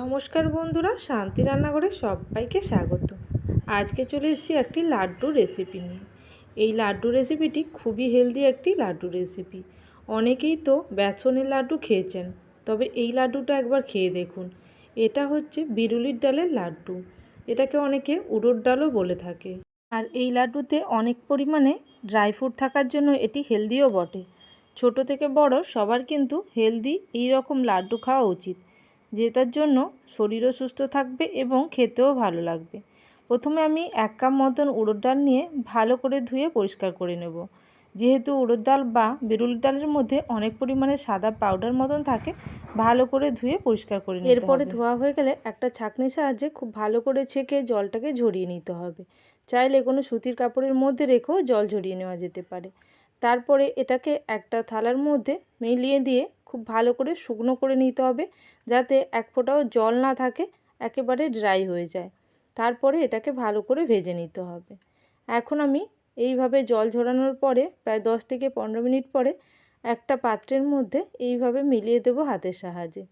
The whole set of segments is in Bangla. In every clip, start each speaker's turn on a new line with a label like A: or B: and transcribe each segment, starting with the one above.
A: নমস্কার বন্ধুরা, শান্তি রান্নাঘরে সবাইকে স্বাগত। আজকে চলে এসেছি একটি লাড্ডু রেসিপি নিয়ে। এই লাড্ডু রেসিপিটি খুবই হেলদি একটি লাড্ডু রেসিপি অনেকেই তো বেসনের লাড্ডু খেয়েছেন, তবে এই লাড্ডুটা একবার খেয়ে দেখুন। এটা হচ্ছে বিরুলির ডালের লাড্ডু। এটাকে অনেকে উড়োর ডালও বলে থাকে। আর এই লাড্ডুতে অনেক পরিমাণে ড্রাই ফ্রুট থাকার জন্য এটি হেলদিও বটে। ছোট থেকে বড় সবার কিন্তু হেলদি এই রকম লাড্ডু খাওয়া উচিত। যেটার জন্য শরীরও সুস্থ থাকবে এবং খেতেও ভালো লাগবে। প্রথমে আমি এক কাপ মতন উড়োর ডাল নিয়ে ভালো করে ধুয়ে পরিষ্কার করে নেব। যেহেতু উড়োর ডাল বা বেরুল ডালের মধ্যে অনেক পরিমাণে সাদা পাউডার মতন থাকে ভালো করে ধুয়ে পরিষ্কার করে নিতে এরপরে ধোয়া হয়ে গেলে একটা ছাঁকনির সাহায্যে খুব ভালো করে ছেঁকে জলটাকে ঝরিয়ে নিতে হবে। চাইলে কোনো সুতির কাপড়ের মধ্যে রেখেও জল ঝরিয়ে নেওয়া যেতে পারে। তারপরে এটাকে একটা থালার মধ্যে মিলিয়ে দিয়ে খুব ভালো করে শুকনো করে নিতে হবে যাতে এক ফোঁটাও জল না থাকে, একেবারে ড্রাই হয়ে যায়। তারপরে এটাকে ভালো করে ভেজে নিতে হবে। এখন আমি এইভাবে জল ঝরানোর পরে, প্রায় দশ থেকে পনেরো মিনিট পরে একটা পাত্রের মধ্যে এইভাবে মিলিয়ে দেবো হাতের সাহায্যে।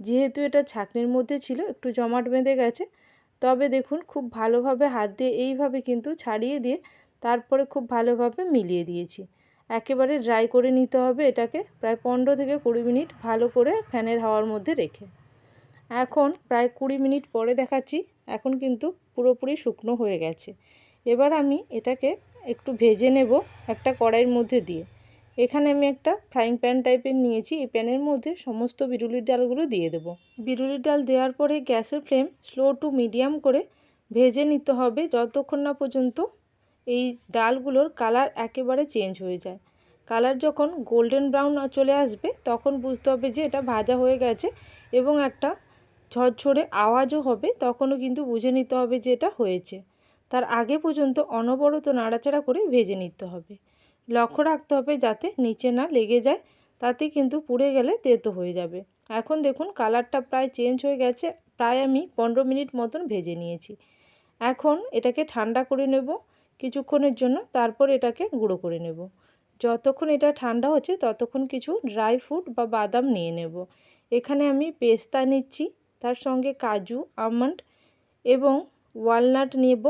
A: যেহেতু এটা ছাঁকনির মধ্যে ছিল, একটু জমাট বেঁধে গেছে, তবে দেখুন খুব ভালোভাবে হাত দিয়ে এইভাবে কিন্তু ছাড়িয়ে দিয়ে তারপরে খুব ভালোভাবে মিলিয়ে দিয়েছি। একেবারে ড্রাই করে নিতে হবে এটাকে প্রায় পনেরো থেকে কুড়ি মিনিট ভালো করে ফ্যানের হাওয়ার মধ্যে রেখে। এখন প্রায় কুড়ি মিনিট পরে দেখাচ্ছি, এখন কিন্তু পুরোপুরি শুকনো হয়ে গেছে। এবার আমি এটাকে একটু ভেজে নেব একটা কড়াইয়ের মধ্যে দিয়ে। এখানে আমি একটা ফ্রাইং প্যান টাইপের নিয়েছি, এই প্যানের মধ্যে সমস্ত বিরুলির ডালগুলো দিয়ে দেবো। বিরুলির ডাল দেওয়ার পরে গ্যাসের ফ্লেম স্লো টু মিডিয়াম করে ভেজে নিতে হবে, যতক্ষণ না পর্যন্ত এই ডালগুলোর কালার একেবারে চেঞ্জ হয়ে যায়। কালার যখন গোল্ডেন ব্রাউন চলে আসবে, তখন বুঝতে হবে যে এটা ভাজা হয়ে গেছে এবং একটা ঝরঝরে আওয়াজও হবে, তখনও কিন্তু বুঝে নিতে হবে যে এটা হয়েছে। তার আগে পর্যন্ত অনবরত নাড়াচাড়া করে ভেজে নিতে হবে। লক্ষ্য রাখতে হবে যাতে নিচে না লেগে যায়, তাতে কিন্তু পুড়ে গেলে তেতো হয়ে যাবে। এখন দেখুন কালারটা প্রায় চেঞ্জ হয়ে গেছে, প্রায় আমি পনেরো মিনিট মতন ভেজে নিয়েছি। এখন এটাকে ঠান্ডা করে নেব। কিছুক্ষণের জন্য তারপর এটাকে গুঁড়ো করে নেব। যতক্ষণ এটা ঠান্ডা হচ্ছে, ততক্ষণ কিছু ড্রাই ফ্রুট বা বাদাম নিয়ে নেব। এখানে আমি পেস্তা নিচ্ছি, তার সঙ্গে কাজু, আমন্ড এবং ওয়ালনাট নেব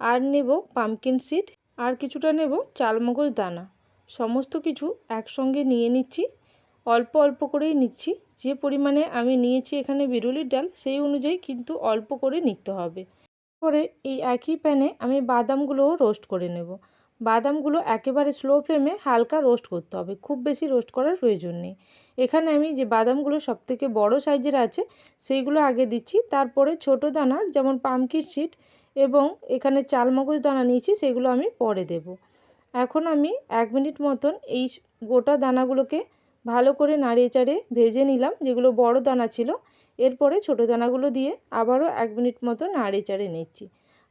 A: আর নেব পামকিন সিড আর কিছুটা নেব চালমগজ দানা। সমস্ত কিছু একসঙ্গে নিয়ে নিচ্ছি, অল্প অল্প করেই নিচ্ছি। যে পরিমাণে আমি নিয়েছি এখানে বিরুলির ডাল, সেই অনুযায়ী কিন্তু অল্প করে নিতে হবে। পরে এই একই প্যানে আমি বাদামগুলোও রোস্ট করে নেব। বাদামগুলো একেবারে স্লো ফ্লেমে হালকা রোস্ট করতে হবে, খুব বেশি রোস্ট করার প্রয়োজন নেই। এখানে আমি যে বাদামগুলো সবথেকে বড় সাইজের আছে, সেইগুলো আগে দিচ্ছি, তারপরে ছোট দানার যেমন পামকিন সিড এবং এখানে চালমগজ দানা নিয়েছি, সেগুলো আমি পরে দেব। এখন আমি এক মিনিট মতন এই গোটা দানাগুলোকে ভালো করে নাড়িয়ে চাড়িয়ে ভেজে নিলাম, যেগুলো বড় দানা ছিল এরপরে ছোটো দানাগুলো দিয়ে আবারও এক মিনিট মতো নাড়িয়ে চাড়িয়ে নিচ্ছি।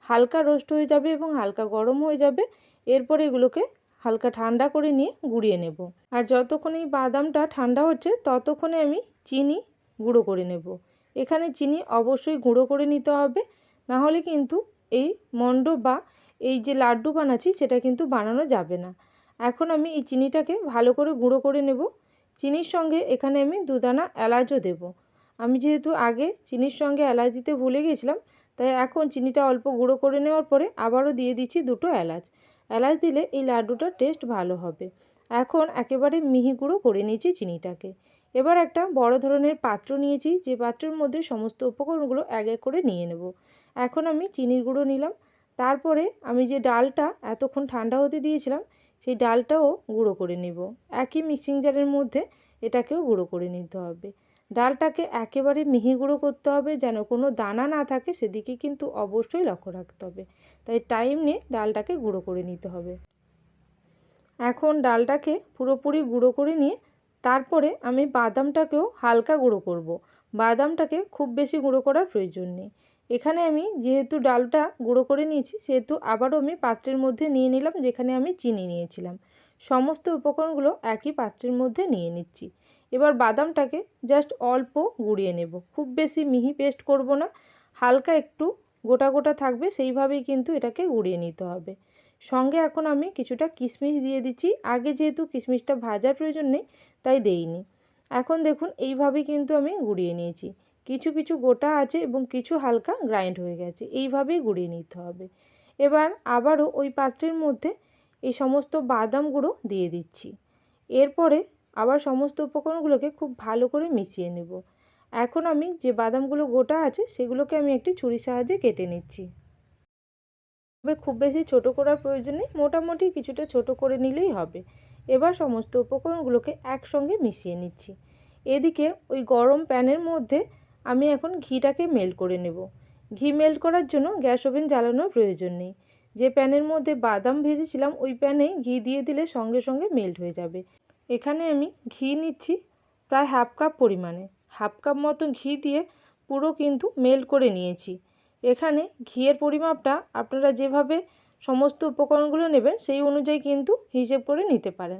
A: হালকা রোস্ট হয়ে যাবে এবং হালকা গরম হয়ে যাবে। এরপর এগুলোকে হালকা ঠান্ডা করে নিয়ে গুঁড়িয়ে নেব। আর যতক্ষণ এই বাদামটা ঠান্ডা হচ্ছে, ততক্ষণে আমি চিনি গুঁড়ো করে নেব। এখানে চিনি অবশ্যই গুঁড়ো করে নিতে হবে। না হলে কিন্তু এই মণ্ড বা এই যে লাড্ডু বানাচ্ছি, সেটা কিন্তু বানানো যাবে না। এখন আমি এই চিনিটাকে ভালো করে গুঁড়ো করে নেব। চিনির সঙ্গে এখানে আমি দুদানা এলাচও দেব। আমি যেহেতু আগে চিনির সঙ্গে এলাচ দিতে ভুলে গেছিলাম, তাই এখন চিনিটা অল্প গুঁড়ো করে নেওয়ার পরে আবারও দিয়ে দিচ্ছি দুটো এলাচ। এলাচ দিলে এই লাড্ডুটার টেস্ট ভালো হবে। এখন একেবারে মিহি গুঁড়ো করে নিয়েছি চিনিটাকে। এবার একটা বড় ধরনের পাত্র নিয়েছি, যে পাত্রের মধ্যে সমস্ত উপকরণগুলো এক এক করে নিয়ে নেব। এখন আমি চিনির গুঁড়ো নিলাম। তারপরে আমি যে ডালটা এতক্ষণ ঠান্ডা হতে দিয়েছিলাম, সেই ডালটাও গুঁড়ো করে নেব। একই মিক্সিং জারের মধ্যে এটাকেও গুঁড়ো করে নিতে হবে। ডালটাকে একেবারে মিহি গুঁড়ো করতে হবে যেন কোনো দানা না থাকে, সেদিকে কিন্তু অবশ্যই লক্ষ্য রাখতে হবে। তাই টাইম নিয়ে ডালটাকে গুঁড়ো করে নিতে হবে। এখন ডালটাকে পুরোপুরি গুঁড়ো করে নিয়ে তারপরে আমি বাদামটাকেও হালকা গুঁড়ো করব। বাদামটাকে খুব বেশি গুঁড়ো করার প্রয়োজন নেই। এখানে আমি যেহেতু ডালটা গুঁড়ো করে নিয়েছি, সেহেতু আবারও আমি পাত্রের মধ্যে নিয়ে নিলাম, যেখানে আমি চিনি নিয়েছিলাম। সমস্ত উপকরণগুলো একই পাত্রের মধ্যে নিয়ে নিচ্ছি। এবার বাদামটাকে জাস্ট অল্প গুঁড়িয়ে নেব। খুব বেশি মিহি পেস্ট করব না, হালকা একটু গোটা গোটা থাকবে, সেইভাবেই কিন্তু এটাকে গুঁড়িয়ে নিতে হবে। সঙ্গে এখন আমি কিছুটা কিশমিশ দিয়ে দিচ্ছি। আগে যেহেতু কিশমিশটা ভাজার প্রয়োজন নেই, তাই দেইনি। এখন দেখুন এইভাবেই কিন্তু আমি গুঁড়িয়ে নিয়েছি। কিছু কিছু গোটা আছে এবং কিছু হালকা গ্রাইন্ড হয়ে গেছে, এইভাবেই গুঁড়িয়ে নিতে হবে। এবার আবারও ওই পাত্রের মধ্যে এই সমস্ত বাদাম গুঁড়ো দিয়ে দিচ্ছি। এরপরে আবার সমস্ত উপকরণগুলোকে খুব ভালো করে মিশিয়ে নেব। এখন আমি যে বাদামগুলো গোটা আছে সেগুলোকে আমি একটি ছুরির সাহায্যে কেটে নিচ্ছি। তবে খুব বেশি ছোট করার প্রয়োজন নেই, মোটামুটি কিছুটা ছোট করে নিলেই হবে। এবার সমস্ত উপকরণগুলোকে একসঙ্গে মিশিয়ে নিচ্ছি। এদিকে ওই গরম প্যানের মধ্যে আমি এখন ঘিটাকে মেল্ট করে নেব। ঘি মেল্ট করার জন্য গ্যাস ওভেন জ্বালানোর প্রয়োজন নেই। যে প্যানের মধ্যে বাদাম ভেজেছিলাম, ওই প্যানে ঘি দিয়ে দিলে সঙ্গে সঙ্গে মেল্ট হয়ে যাবে। এখানে আমি ঘি নিচ্ছি প্রায় হাফ কাপ পরিমাণে। হাফ কাপ মতো ঘি দিয়ে পুরো কিন্তু মেল্ট করে নিয়েছি। এখানে ঘিয়ের পরিমাপটা আপনারা যেভাবে সমস্ত উপকরণগুলো নেবেন সেই অনুযায়ী কিন্তু হিসেব করে নিতে পারেন।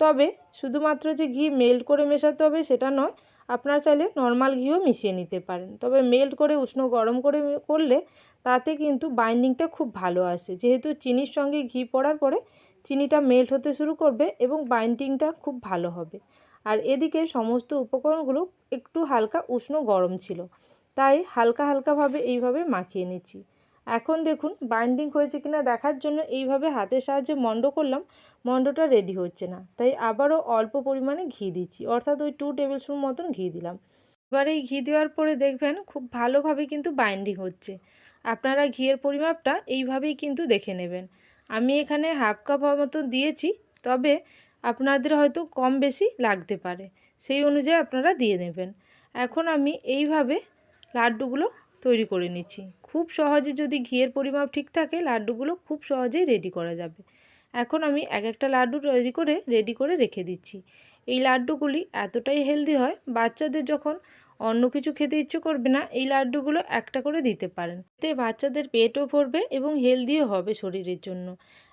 A: তবে শুধুমাত্র যে ঘি মেল্ট করে মেশাতে হবে সেটা নয়, আপনারা চাইলে নর্মাল ঘিও মিশিয়ে নিতে পারেন। তবে মেল্ট করে, উষ্ণ গরম করে করলে তাতে কিন্তু বাইন্ডিংটা খুব ভালো আসে। যেহেতু চিনির সঙ্গে ঘি পড়ার পরে চিনিটা মেল্ট হতে শুরু করবে এবং বাইন্ডিংটা খুব ভালো হবে। আর এদিকে সমস্ত উপকরণগুলো একটু হালকা উষ্ণ গরম ছিল, তাই হালকা হালকাভাবে এইভাবে মাখিয়ে নিচ্ছি। এখন দেখুন বাইন্ডিং হয়েছে কিনা দেখার জন্য এইভাবে হাতের সাহায্যে মন্ড করলাম, মন্ডটা রেডি হচ্ছে না। তাই আবারও অল্প পরিমাণে ঘি দিচ্ছি, অর্থাৎ ওই টু টেবিল স্পুন মতন ঘি দিলাম। এবার এই ঘি দেওয়ার পরে দেখবেন খুব ভালোভাবে কিন্তু বাইন্ডিং হচ্ছে। আপনারা ঘিয়ের পরিমাপটা এইভাবেই কিন্তু দেখে নেবেন। আমি এখানে হাফ কাপ মতো দিয়েছি, তবে আপনাদের হয়তো কম বেশি লাগতে পারে। সেই অনুযায়ী আপনারা দিয়ে নেবেন। এখন আমি এইভাবে লাড্ডুগুলো তৈরি করে নিচ্ছি। খুব সহজে যদি ঘিয়ের পরিমাপ ঠিক থাকে, লাড্ডুগুলো খুব সহজেই রেডি করা যাবে। এখন আমি এক একটা লাড্ডু তৈরি করে রেডি করে রেখে দিচ্ছি। এই লাড্ডুগুলি এতটাই হেলদি হয়, বাচ্চাদের যখন অন্য কিছু খেতে ইচ্ছে করবে না, এই লাড্ডুগুলো একটা করে দিতে পারেন। এতে বাচ্চাদের পেটও ভরবে এবং হেলদিও হবে শরীরের জন্য।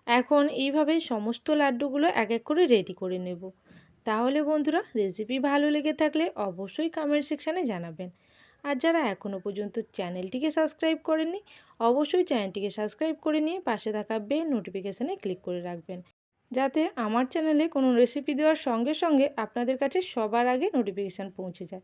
A: এখন এইভাবেই সমস্ত লাড্ডুগুলো এক এক করে রেডি করে নেব। তাহলে বন্ধুরা রেসিপি ভালো লেগে থাকলে অবশ্যই কমেন্ট সেকশানে জানাবেন। আর যারা এখনও পর্যন্ত চ্যানেলটিকে সাবস্ক্রাইব করেননি, অবশ্যই চ্যানেলটিকে সাবস্ক্রাইব করে নিয়ে পাশে থাকা বেল নোটিফিকেশানে ক্লিক করে রাখবেন। যাতে আমার চ্যানেলে কোনো রেসিপি দেওয়ার সঙ্গে সঙ্গে আপনাদের কাছে সবার আগে নোটিফিকেশান পৌঁছে যায়।